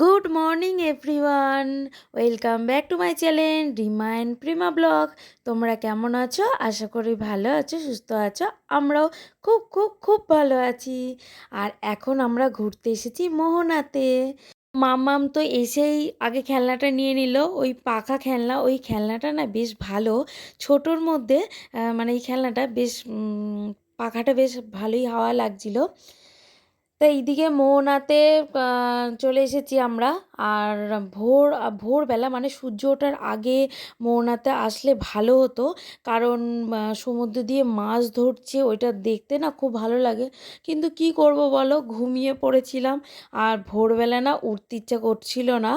Good morning everyone. Welcome back to my channel Rima and Prima blog. তোমরা কেমন আছো? আশা করি ভালো আছো, সুস্থ আছো। আমরাও খুব খুব খুব ভালো আছি। আর এখন আমরা ঘুরতে এসেছি মোহনাতে। মাম্মাম তো এসেই আগে খেলনাটা নিয়ে নিল। ওই পাখা খেলনা, ওই খেলনাটা না বেশ ভালো। ছোটোর মধ্যে মানে এই খেলনাটা বেশ পাখাটা বেশ ভালোই হাওয়া লাগছিল। তো এইদিকে মোহনাতে চলে এসেছি আমরা। আর ভোর, ভোরবেলা মানে সূর্য ওঠার আগে মোহনাতে আসলে ভালো হতো। কারণ সমুদ্র দিয়ে মাছ ধরছে, ওইটা দেখতে না খুব ভালো লাগে। কিন্তু কি করব বলো, ঘুমিয়ে পড়েছিলাম। আর ভোরবেলা না উঠতে ইচ্ছা করছিল না।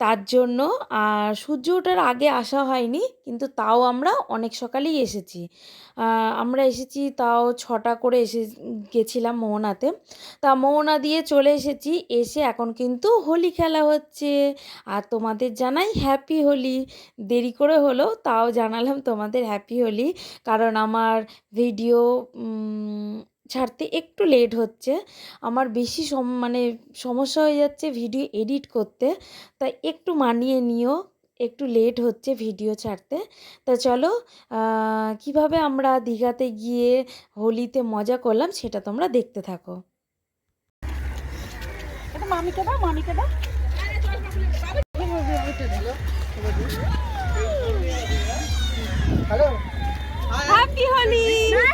তার জন্য, আর সূর্য ওঠার আগে আসা হয়নি, কিন্তু তাও আমরা অনেক সকালেই এসেছি। আমরা এসেছি তাও ছটা করে এসে গেছিলাম মোহনাতে। তা মোহনা দিয়ে চলে এসেছি, এসে এখন কিন্তু হোলি খেলা হচ্ছে। আর তোমাদের জানাই হ্যাপি হোলি। দেরি করে হলো, তাও জানালাম তোমাদের হ্যাপি হোলি। কারণ আমার ভিডিও ছাড়তে একটু লেট হচ্ছে। আমার বেশি সম মানে সমস্যা হয়ে যাচ্ছে ভিডিও এডিট করতে। তাই একটু মানিয়ে নিও একটু লেট হচ্ছে ভিডিও ছাড়তে। তা চলো কীভাবে আমরা দীঘাতে গিয়ে হোলিতে মজা করলাম সেটা তোমরা দেখতে থাকো। মামিকে দাও মামিকে দাও। হ্যাপি হোলি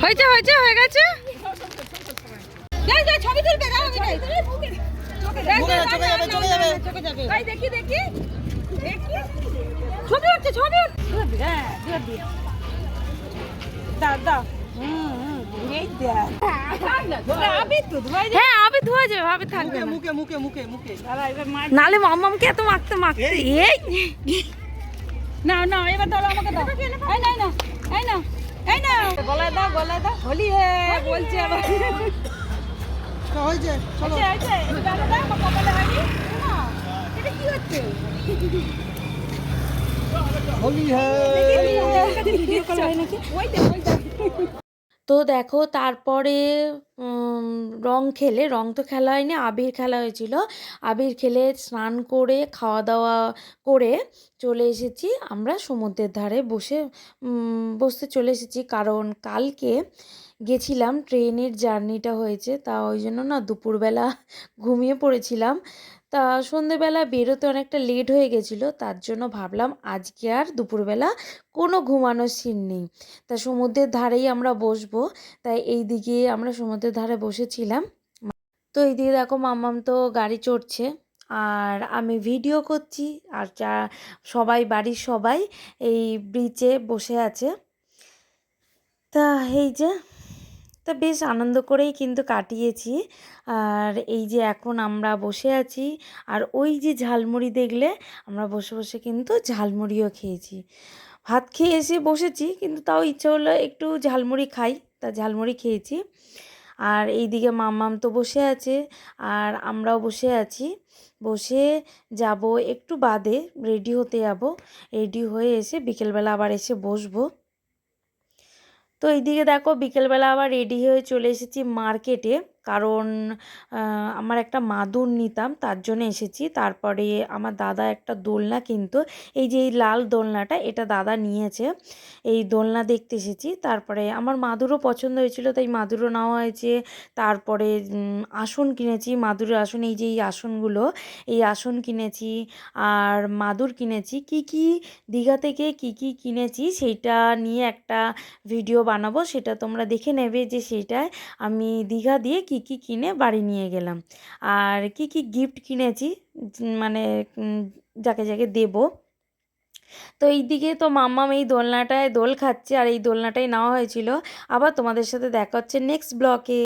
হয়েছে হয়েছে হয়ে গেছে? ছবি তুলবে দাও আমি যাই, যাবে, যাই, যাবে, যাই, যাবে। ভাই দেখি দেখি। দেখি। ছবি হ্যাঁ দাও দাও। নালে মাম্মামকে এত মাখতে মাখতে এই। না না এবার দাও আমাকে দাও। এই না না এই না এই না গলায় দাও গলায় দাও। হোলি হে বলছে আবার। হয়েছে চলো। দাও কপালে হয়নি না, এটা কি হচ্ছে তো দেখো, তারপরে রং খেলে, রং তো খেলা হয়নি, আবির খেলা হয়েছিল। আবির খেলে স্নান করে খাওয়া দাওয়া করে চলে এসেছি। আমরা সমুদ্রের ধারে বসে বসতে চলে এসেছি। কারণ কালকে গেছিলাম, ট্রেনের জার্নিটা হয়েছে। তা ওই জন্য না দুপুরবেলা ঘুমিয়ে পড়েছিলাম। তা সন্ধেবেলা বেরোতে অনেকটা লেট হয়ে গেছিল, তার জন্য ভাবলাম আজকে আর দুপুরবেলা কোনো ঘুমানোর সিন নেই। তা সমুদ্রের ধারেই আমরা বসবো, তাই এই দিকে আমরা সমুদ্রের ধারে বসেছিলাম। তো এইদিকে দেখো মাম্মাম তো গাড়ি চড়ছে, আর আমি ভিডিও করছি, আর যা সবাই, বাড়ির সবাই এই ব্রিজে বসে আছে। তা এই যে তা বেশ আনন্দ করেই কিন্তু কাটিয়েছি। আর এই যে এখন আমরা বসে আছি, আর ওই যে ঝালমুড়ি দেখলে আমরা বসে বসে কিন্তু ঝালমুড়িও খেয়েছি। ভাত খেয়ে এসে বসেছি, কিন্তু তাও ইচ্ছে হলো একটু ঝালমুড়ি খাই, তা ঝালমুড়ি খেয়েছি। আর এইদিকে মাম্মাম তো বসে আছে, আর আমরাও বসে আছি। বসে যাব একটু বাদে রেডি হতে যাব। রেডি হয়ে এসে বিকেলবেলা আবার এসে বসবো। তো এইদিকে দেখো বিকেলবেলা আবার রেডি হয়ে চলে এসেছি মার্কেটে। কারণ আমার একটা মাদুর নিতাম, তার জন্য এসেছি। তারপরে আমার দাদা একটা দোলনা কিন্তু। এই যে এই লাল দোলনাটা, এটা দাদা নিয়েছে। এই দোলনা দেখতে এসেছি। তারপরে আমার মাদুরও পছন্দ হয়েছিল, তাই মাদুরও নেওয়া হয়েছে। তারপরে আসন কিনেছি, মাদুরের আসন, এই যে এই আসনগুলো, এই আসন কিনেছি। আর মাদুর কিনেছি। কি কি দীঘা থেকে কি কি কিনেছি, সেইটা নিয়ে একটা ভিডিও বানাবো। সেটা তোমরা দেখে নেবে যে সেইটায় আমি দীঘা দিয়ে কি কি কিনে বাড়ি নিয়ে গেলাম। আর কি কি গিফট কিনেছি মানে যাকে যাকে দেবো। তো এইদিকে তো মাম্মাম এই দোলনাটায় দোল খাচ্ছে, আর এই দোলনাটাই নেওয়া হয়েছিল। আবার তোমাদের সাথে দেখা হচ্ছে নেক্সট ব্লকে